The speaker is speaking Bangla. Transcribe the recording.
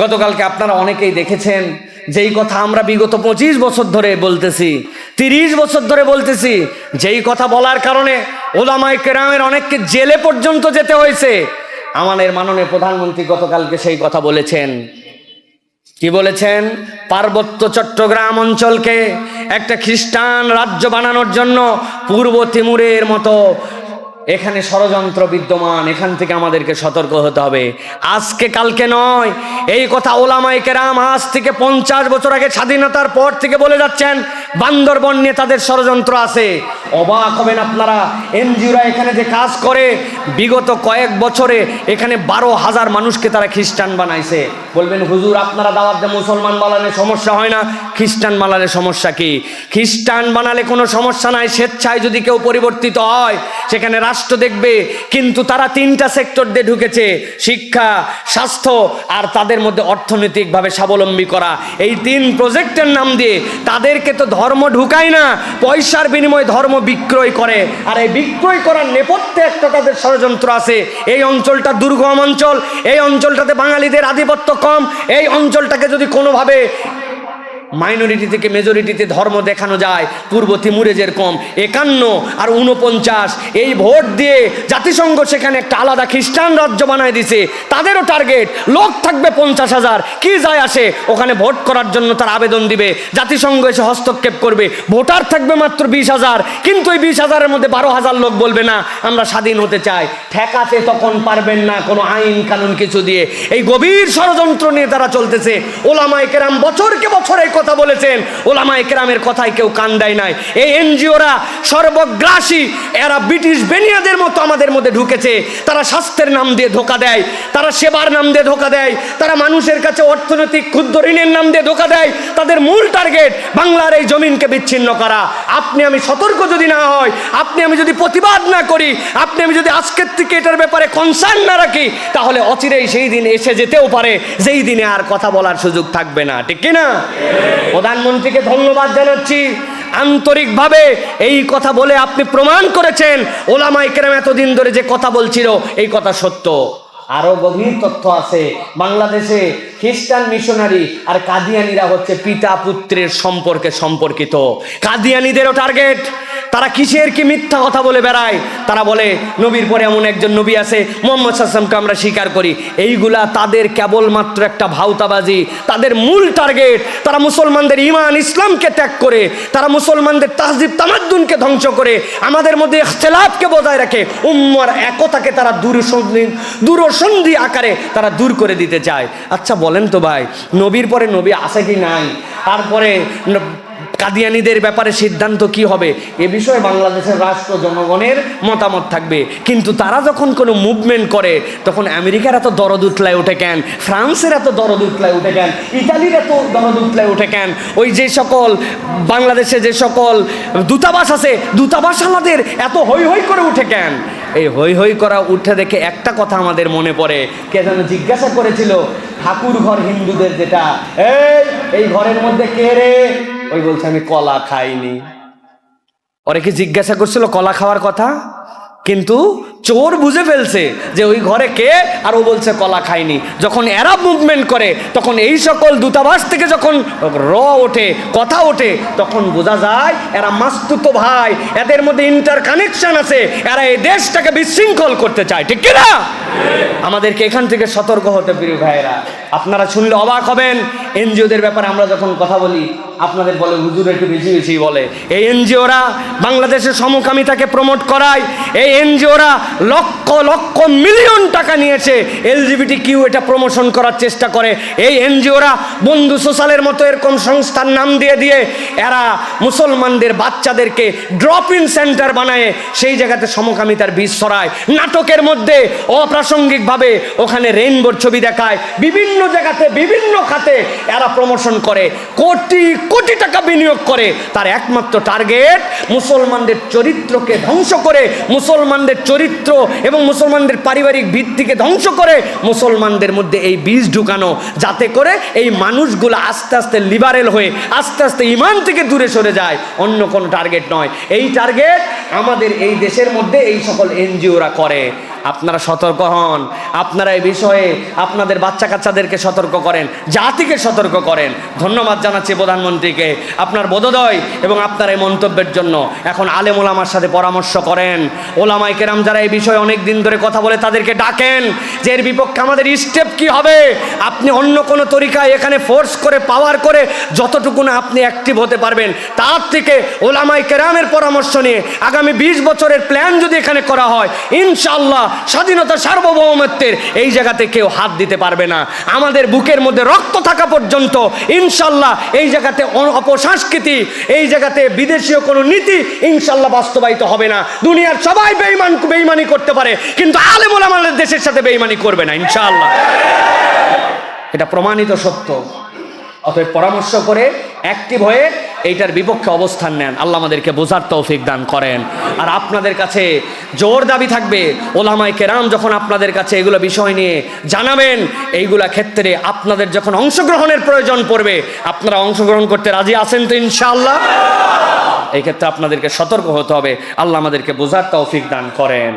গতকালকে আপনারা অনেকেই দেখেছেন, যেই কথা আমরা বিগত পঁচিশ বছর ধরে বলতেছি, তিরিশ বছর ধরে বলতেছি, যেই কথা বলার কারণে ওলামাই কেরামের অনেককে জেলে পর্যন্ত যেতে হয়েছে। আমাদের মাননীয় প্রধানমন্ত্রী গতকালকে সেই কথা বলেছেন। কি বলেছেন? পার্বত্য চট্টগ্রাম অঞ্চলকে একটা খ্রিস্টান রাজ্য বানানোর জন্য পূর্ব তিমুরের মতো এখানে ষড়যন্ত্র বিদ্যমান, এখান থেকে আমাদেরকে সতর্ক হতে হবে। আজকে, কালকে নয়, এই কথা ওলামাই কেরাম আজ থেকে পঞ্চাশ বছর আগে স্বাধীনতার পর থেকে বলে যাচ্ছেন বান্দরবন নিয়ে তাদের ষড়যন্ত্র আছে। অবাক হবেন আপনারা, এনজিওরা এখানে যে কাজ করে, বিগত কয়েক বছরে এখানে বারো হাজার মানুষকে তারা খ্রিস্টান বানাইছে। বলবেন, হুজুর, আপনারা দাওয়াত দেন, মুসলমান বানালে সমস্যা হয় না। খ্রিস্টান বানালে সমস্যা কি? খ্রিস্টান বানালে কোনো সমস্যা নাই, স্বেচ্ছায় যদি কেউ পরিবর্তিত হয়, সেখানে রাষ্ট্র দেখবে, কিন্তু তারা তিনটা সেক্টর দিয়ে ঢুকেছে, শিক্ষা, স্বাস্থ্য আর তাদের মধ্যে অর্থনৈতিকভাবে স্বাবলম্বী করা। এই তিন প্রজেক্টের নাম দিয়ে তাদেরকে তো ধর্ম ঢুকায় না, পয়সার বিনিময়ে ধর্ম বিক্রয় করে। আর এই বিক্রয় করার নেপথ্যে একটা তাদের ষড়যন্ত্র আছে। এই অঞ্চলটা দুর্গম অঞ্চল, এই অঞ্চলটাতে বাঙালিদের আধিপত্য কম, এই অঞ্চলটাকে যদি কোনোভাবে মাইনরিটি থেকে মেজরিটিতে ধর্ম দেখানো যায়, পূর্ব তিমুরে যেরকম একান্ন আর উনপঞ্চাশ এই ভোট দিয়ে জাতিসংঘ সেখানে একটা আলাদা খ্রিস্টান রাজ্য বানায় দিছে। তাদেরও টার্গেট, লোক থাকবে পঞ্চাশ হাজার। কি যায় আসে? ওখানে ভোট করার জন্য তার আবেদন দিবে। জাতিসংঘ এসে হস্তক্ষেপ করবে। ভোটার থাকবে মাত্র বিশ হাজার। কিন্তু এই বিশ হাজারের মধ্যে বারো হাজার লোক বলবে না, আমরা স্বাধীন হতে চাই। ঠেকাতে তখন পারবেন না কোনো আইন কানুন কিছু দিয়ে। এই গভীর ষড়যন্ত্র নিয়ে তারা চলতেছে। ওলামাই কেরাম বছরকে বছর এই কথা বলেছেন। ওলামা একরামের কথায় কেউ কান দেয় নাই। এই এনজিওরা সর্বগ্রাসী, এরা ব্রিটিশ বেনিয়াদের মতো আমাদের মধ্যে ঢুকেছে। তারা স্বাস্থ্যের নাম দিয়ে ধোকা দেয়, তারা সেবার নাম দিয়ে ধোকা দেয়, তারা মানুষের কাছে অর্থনৈতিক ক্ষুদ্র ঋণের নাম দিয়ে ধোকা দেয়। তাদের মূল টার্গেট, বাংলার এই জমিনকে বিচ্ছিন্ন করা। আপনি আমি সতর্ক যদি না হয় আপনি আমি যদি প্রতিবাদ না করি, আপনি আমি যদি আজকের থেকে এটার ব্যাপারে কনসার্ন না রাখি, তাহলে অচিরেই সেই দিন এসে যেতেও পারে। যেই দিনে আর কথা বলার সুযোগ থাকবে না। ঠিক কিনা? প্রধানমন্ত্রীকে ধন্যবাদ জানাচ্ছি। আন্তরিকভাবে এই কথা বলে আপনি প্রমাণ করেছেন। ওলামাই কেরাম এতদিন ধরে যে কথা বলছিল, এই কথা সত্য। আরও গভীর তথ্য আছে। বাংলাদেশে খ্রিস্টান মিশনারি আর কাদিয়ানিরা হচ্ছে পিতা পুত্রের সম্পর্কে সম্পর্কিত। কাদিয়ানিদেরও টার্গেট। তারা কিসের কি মিথ্যা কথা বলে বেড়ায়? তারা বলে, নবীর পরে এমন একজন নবী আছে, মোহাম্মদ সাল্লামকে আমরা স্বীকার করি। এইগুলা তাদের কেবলমাত্র একটা ভাউতাবাজি তাদের মূল টার্গেট, তারা মুসলমানদের ইমান ইসলামকে ত্যাগ করে, তারা মুসলমানদের তাহজিব, তামাদ্দুনকে ধ্বংস করে, আমাদের মধ্যে ইখতলাফকে বজায় রাখে, উম্মার একতাকে তারা দূরসন্ধি দূরসন্ধি আকারে তারা দূর করে দিতে চায়। আচ্ছা বলেন তো ভাই, নবীর পরে নবী আছে কি নাই? তারপরে কাদিয়ানিদের ব্যাপারে সিদ্ধান্ত কি হবে? এ বিষয়ে বাংলাদেশের রাষ্ট্র জনগণের মতামত থাকবে। কিন্তু তারা যখন কোনো মুভমেন্ট করে, তখন আমেরিকার এত দরদ উতলায় ওঠে কেন? ফ্রান্সের এত দরদ উতলায় ওঠে কেন? ইতালির এত দরদ উতলায় ওঠে কেন? ওই যে সকল বাংলাদেশে যে সকল দূতাবাস আছে দূতাবাস আমাদের এত হই হই করে উঠে কেন? এই হই হই করা উঠে দেখে একটা কথা আমাদের মনে পড়ে। কে যেন জিজ্ঞাসা করেছিল ঠাকুর ঘর হিন্দুদের যেটা? এই এই ঘরের মধ্যে কে রে? ওই বলছে, আমি কলা খাইনি। ওরে কি জিজ্ঞাসা করছিল কলা খাওয়ার কথা? কিন্তু চোর বুঝে ফেলছে যে ওই ঘরে কে আর ও বলছে কলা খায়নি যখন এরা মুভমেন্ট করে, তখন এই সকল দূতাবাস থেকে যখন র ওঠে, কথা ওঠে, তখন বোঝা যায় এরা মাস্তুত ভাই, এদের মধ্যে ইন্টার কানেকশন আছে, এরা এই দেশটাকে বিশৃঙ্খল করতে চায়। ঠিক কিনা? আমাদেরকে এখান থেকে সতর্ক হতে প্রিয় ভাইয়েরা, আপনারা শুনলে অবাক হবেন। এনজিওদের ব্যাপারে আমরা যখন কথা বলি আপনাদের বলে হুজুর একটু বেশি বেশি বলে। এই এনজিওরা বাংলাদেশের সমকামিতাকে প্রমোট করায়, এই এনজিওরা লক্ষ লক্ষ মিলিয়ন টাকা নিয়েছে এলজিবিটি কিউ এটা প্রমোশন করার চেষ্টা করে। এই এনজিওরা বন্ধু সোশ্যালের মতো এরকম সংস্থার নাম দিয়ে দিয়ে এরা মুসলমানদের বাচ্চাদেরকে ড্রপ ইন সেন্টার বানায়, সেই জায়গাতে সমকামিতার বীজ ছড়ায়। নাটকের মধ্যে অপ্রাসঙ্গিকভাবে ওখানে রেইনবোর ছবি দেখায়। বিভিন্ন জায়গাতে, বিভিন্ন খাতে এরা প্রমোশন করে। কোটি কোটি টাকা বিনিয়োগ করে, তার একমাত্র টার্গেট মুসলমানদের চরিত্রকে ধ্বংস করে, মুসলমানদের চরিত্র এবং মুসলমানদের পারিবারিক ভিত্তিকে ধ্বংস করে, মুসলমানদের মধ্যে এই বীজ ঢুকানো, যাতে করে এই মানুষগুলো আস্তে আস্তে লিবারেল হয়ে, আস্তে আস্তে ইমান থেকে দূরে সরে যায়। অন্য কোনো টার্গেট নয়। এই টার্গেট আমাদের এই দেশের মধ্যে এই সকল এনজিওরা করে। আপনারা সতর্ক হন। আপনারা এই বিষয়ে আপনাদের বাচ্চা কাচ্চাদেরকে সতর্ক করেন, জাতিকে সতর্ক করেন। ধন্যবাদ জানাচ্ছি প্রধানমন্ত্রীকে। আপনার বোধোদয় এবং আপনার এই মন্তব্যের জন্য। এখন আলেম ওলামার সাথে পরামর্শ করেন। ওলামাই কেরাম যারা এই বিষয়ে অনেক দিন ধরে কথা বলে তাদেরকে ডাকেন যে এর বিপক্ষে আমাদের স্টেপ কি হবে? আপনি অন্য কোনো তরিকায় এখানে ফোর্স করে পাওয়ার করে যতটুকু না আপনি অ্যাক্টিভ হতে পারবেন, তার থেকে ওলামাই কেরামের পরামর্শ নিয়ে আগামী বিশ বছরের প্ল্যান যদি এখানে করা হয় ইনশাল্লাহ স্বাধীনতা সার্বভৌমত্বের এই জায়গাতে কেউ হাত দিতে পারবে না। আমাদের বুকের মধ্যে রক্ত থাকা পর্যন্ত ইনশাল্লাহ এই জায়গাতে অপসংস্কৃতি, এই জায়গাতে বিদেশীয় কোনো নীতি ইনশাল্লাহ বাস্তবায়িত হবে না। দুনিয়ার সবাই বেইমান বেইমানি করতে পারে, কিন্তু আলেমুল আমাদের দেশের সাথে বেইমানি করবে না, ইনশাল্লাহ। এটা প্রমাণিত সত্য। অতএব পরামর্শ করে অ্যাক্টিভ হয়ে এইটার বিপক্ষে অবস্থান নেন। আল্লাহ আমাদেরকে বোঝার তৌফিক দান করেন। আর আপনাদের কাছে জোর দাবি থাকবে ওলামাই কেরাম যখন আপনাদের কাছে এগুলো বিষয় নিয়ে জানাবেন, এইগুলা ক্ষেত্রে আপনাদের যখন অংশগ্রহণের প্রয়োজন পড়বে, আপনারা অংশগ্রহণ করতে রাজি আছেন তো ইনশাআল্লাহ? এই ক্ষেত্রে আপনাদেরকে সতর্ক হতে হবে। আল্লাহ আমাদেরকে বোঝার তৌফিক দান করেন।